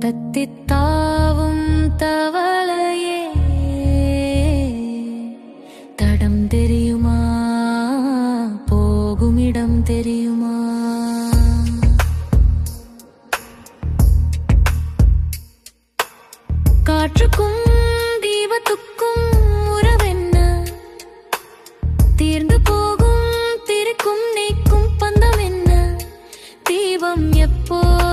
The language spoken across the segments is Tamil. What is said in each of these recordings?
தத்தித்தாவும் தவளையே. தடம் தெரியுமா? போகுமிடம் தெரியுமா? காற்றுக்கும் தீபத்துக்கும் உறவென்ன? தீர்ந்து போகும் திருக்கும் நீக்கும் பந்தம் என்ன? தீபம் எப்போ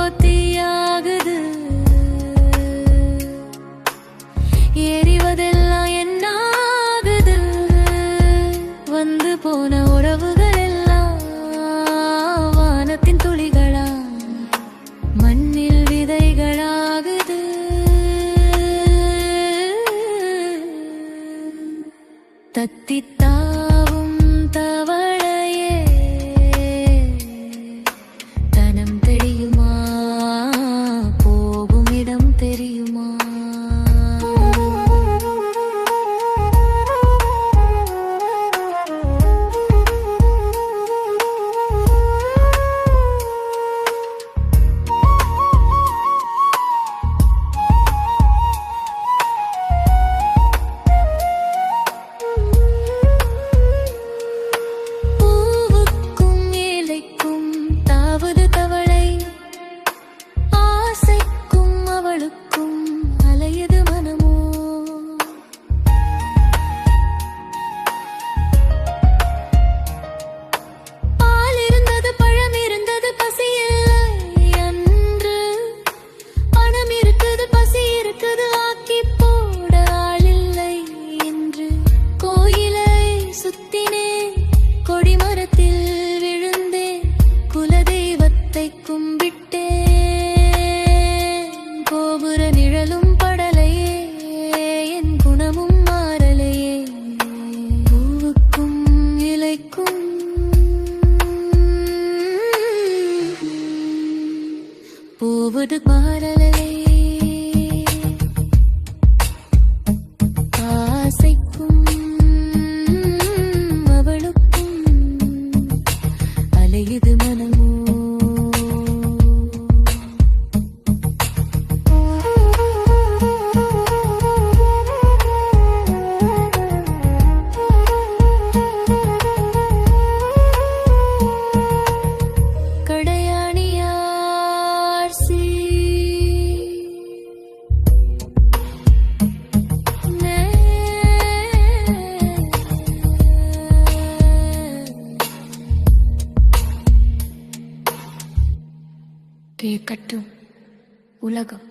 தத்தி പൂവത് പാടലേ கேட்கட்டும் உலகம்